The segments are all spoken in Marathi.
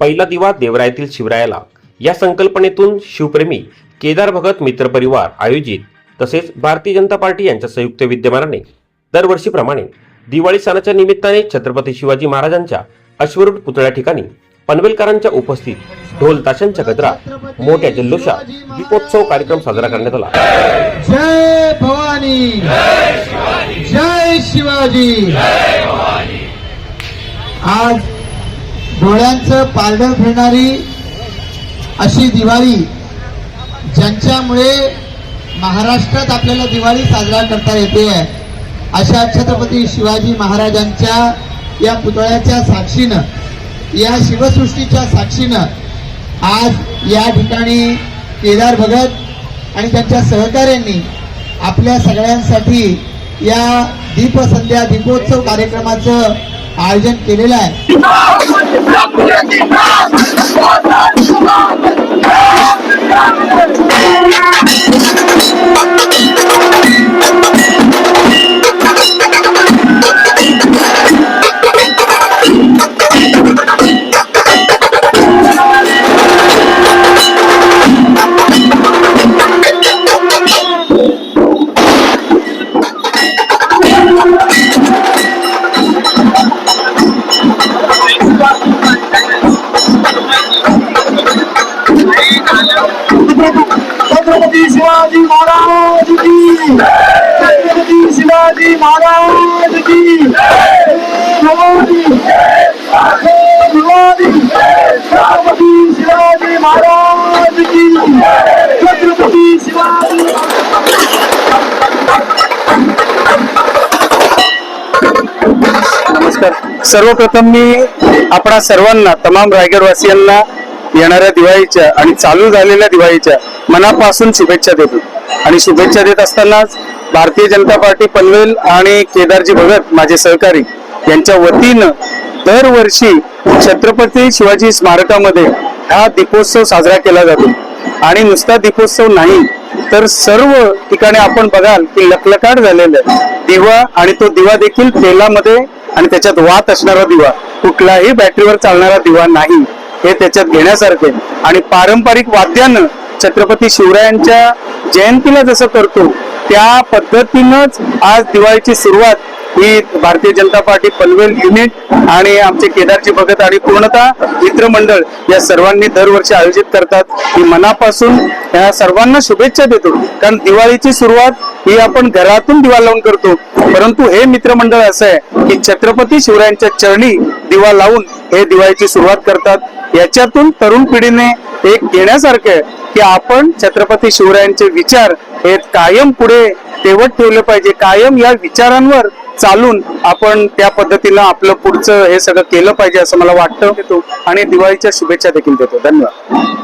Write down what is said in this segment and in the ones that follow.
पहिला दिवा देवरायातील शिवरायाला. या संकल्पनेतून शिवप्रेमी केदार भगत मित्र परिवार आयोजित तसेच भारतीय जनता पार्टी यांच्या संयुक्त विद्यमानाने दरवर्षीप्रमाणे दिवाळी सणाच्या निमित्ताने छत्रपती शिवाजी महाराजांच्या अश्वरूढ पुतळ्या ठिकाणी पनवेलकरांच्या उपस्थित ढोल ताशांच्या गजरात मोठ्या जल्लोषात दीपोत्सव कार्यक्रम साजरा करण्यात आला. जय भवानी. जय शिवाजी. आज डोळ्यांचं पारडं फिरणारी अशी दिवाळी ज्यांच्यामुळे महाराष्ट्रात आपल्याला दिवाळी साजरा करता येते अशा छत्रपती शिवाजी महाराजांच्या या पुतळ्याच्या साक्षीनं या शिवसृष्टीच्या साक्षीनं आज या ठिकाणी केदार भगत आणि त्यांच्या सहकाऱ्यांनी आपल्या सगळ्यांसाठी या दीपसंध्या दीपोत्सव कार्यक्रमाचं आयोजन केलेलं आहे. छत्रपती शिवाजी महाराज की छत्रपती शिवाजी महाराज की भवानी भवानी छत्रपती शिवाजी महाराज की छत्रपती शिवाजी नमस्कार सर्वप्रथम मी आपणा सर्वांना तमाम रायगडवासियांना येणाऱ्या दिवाळीच्या आणि चालू झालेल्या दिवाळीच्या मनापासून शुभेच्छा देतो. आणि शुभेच्छा देत असतानाच भारतीय जनता पार्टी पनवेल आणि केदारजी भगत माझे सहकारी यांच्या वतीनं दरवर्षी छत्रपती शिवाजी स्मारकामध्ये हा दीपोत्सव साजरा केला जातो. आणि नुसता दीपोत्सव नाही तर सर्व ठिकाणी आपण बघाल की लखलकाट झालेलं आहे. दिवा आणि तो दिवा देखील तेलामध्ये आणि त्याच्यात वात असणारा दिवा कुठलाही बॅटरीवर चालणारा दिवा नाही. हे त्याच्यात घेण्यासारखे. आणि पारंपरिक वाद्यानं छत्रपती शिवरायांच्या जयंतीला जसं करतो त्या पद्धतीनंच आज दिवाळीची सुरुवात ही भारतीय जनता पार्टी पनवेल युनिट आणि आमचे केदारची भगत आणि पूर्णतः मित्रमंडळ या सर्वांनी दरवर्षी आयोजित करतात. मी मनापासून या सर्वांना शुभेच्छा देतो. कारण दिवाळीची सुरुवात ही आपण घरातून दिवा लावून करतो. परंतु हे मित्रमंडळ असं आहे की छत्रपती शिवरायांच्या चरणी दिवा लावून हे दिवाळीची सुरुवात करतात. याच्यातून तरुण पिढीने एक घेण्यासारखं आहे की आपण छत्रपती शिवरायांचे विचार हे कायम पुढे तेवत ठेवले पाहिजे. कायम या विचारांवर चालून आपण त्या पद्धतीनं आपलं पुढचं हे सगळं केलं पाहिजे असं मला वाटतं. देतो आणि दिवाळीच्या शुभेच्छा देखील देतो. धन्यवाद.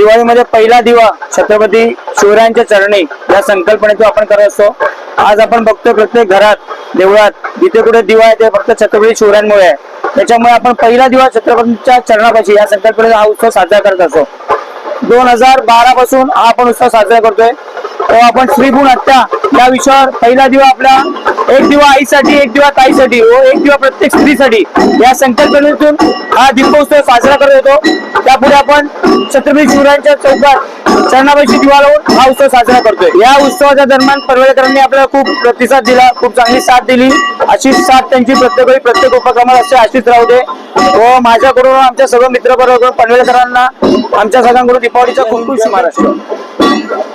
दिवाळीमध्ये म्हणजे पहिला दिवा छत्रपती शिवरायांच्या चरणी या संकल्पनेतून आपण करत असतो. आज आपण बघतो प्रत्येक घरात देवळात जिथे कुठे दिवा आहे ते फक्त छत्रपती शिवरायांमुळे आहे. त्याच्यामुळे आपण पहिला दिवा छत्रपतीच्या चरणापाशी या संकल्पनेचा हा उत्सव साजरा करत असतो. दोन हजार बारा पासून हा आपण उत्सव साजरा करतोय. हो, आपण श्रीगुण हत्या या विषयावर पहिला दिवा आपला एक दिवा आईसाठी एक दिवा ताईसाठी व एक दिवा प्रत्येक स्त्रीसाठी. या संकल्पनेतून हा दीपोत्सव साजरा करत होतो. त्यापुढे आपण छत्रपती शिवरायांच्या चौकात चरणाबाईची दिवा लावून हा उत्सव साजरा करतोय. या उत्सवाच्या दरम्यान पनवेलकरांनी आपल्याला खूप प्रतिसाद दिला खूप चांगली साथ दिली. अशीच साथ त्यांची प्रत्येक वेळी प्रत्येक उपक्रमात असे अशीच राहू दे. व माझ्याकडून आमच्या सर्व मित्र पनवेलकरांना आमच्या सगळ्यांकडून दीपावलीचा खूप खूप महाराष्ट्र